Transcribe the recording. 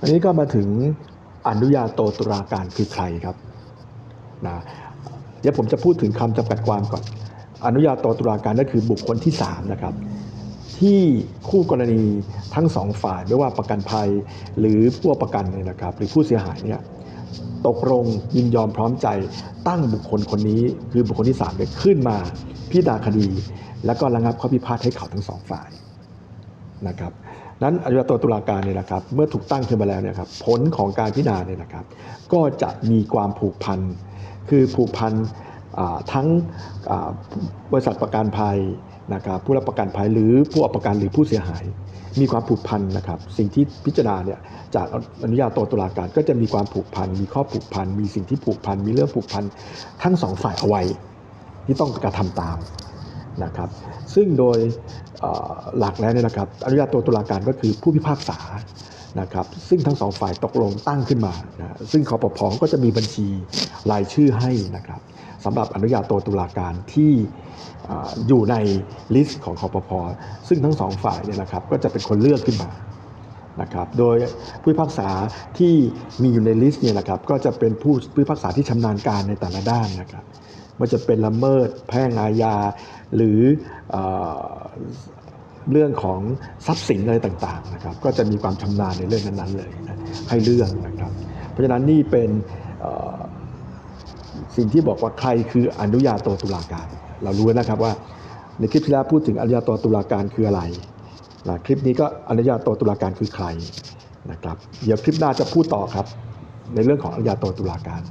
อันนี้ก็มาถึงอนุญาโตตุลาการคือใครครับนะเดี๋ยวผมจะพูดถึงคำจำกัดความก่อน อนุญาโตตุลาการก็คือบุคคลที่3นะครับที่คู่กรณีทั้งสองฝ่ายไม่ว่าประกันภัยหรือผู้ประกันเนี่ยนะครับ หรือผู้เสียหายเนี่ยตกลงยินยอมพร้อมใจตั้งบุคคลคนนี้ คือบุคคลที่3เนี่ยขึ้นมาพิจารณาคดี แล้วก็ระงับข้อพิพาทให้เขาทั้งสองฝ่ายนะครับ นั้นอนุญาโตตุลาการเนี่ยนะครับเมื่อถูกตั้งขึ้นมาแล้วเนี่ยครับผลของการพิจารณาเนี่ยนะครับก็จะมีความผูกพันคือผูกพันทั้งบริษัทประกันภัยนะครับผู้รับประกันภัยหรือผู้เอาประกันหรือผู้เสียหาย มีความผูกพันนะครับสิ่งที่พิจารณาเนี่ยจากอนุญาโตตุลาการก็จะมีความผูกพันมีข้อผูกพันมีสิ่งที่ผูกพันมีเรื่องผูกพันทั้งสองฝ่ายเอาไว้ที่ต้องกระทำตาม นะครับ ซึ่งโดยหลักแล้วเนี่ยนะครับอนุญาโตตุลาการก็คือผู้พิพากษานะครับซึ่งทั้งสองฝ่ายตกลงตั้งขึ้นมานะซึ่งคอปพก็จะมีบัญชีรายชื่อให้นะครับสำหรับอนุญาโตตุลาการที่ออยู่ในลิสต์ของคอปพซึ่งทั้งสองฝ่ายเนี่ยนะครับก็จะเป็นคนเลือกขึ้นมานะครับโดยผู้พิพากษาที่มีอยู่ในลิสต์เนี่ยนะครับก็จะเป็นผู้ผู้พิพากษาที่ชำนาญการในแต่ละด้านนะครับ มันจะเป็นละเมิดแพ่งอาญา หรือเอเรื่องของทรัพย์สินอะไรต่างๆนะครับ ก็จะมีความชำนาญในเรื่องนั้นๆเลยนะให้เลือกนะครับ เพราะฉะนั้นนี่เป็นสิ่งที่บอกว่าใครคืออนุญาโตตุลาการ เรารู้นะครับว่าในคลิปที่แล้วพูดถึงอนุญาโตตุลาการคืออะไรนะคลิปนี้ก็อนุญาโตตุลาการคือใครนะครับ เดี๋ยวคลิปหน้าจะพูดต่อครับ ในเรื่องของอนุญาโตตุลาการ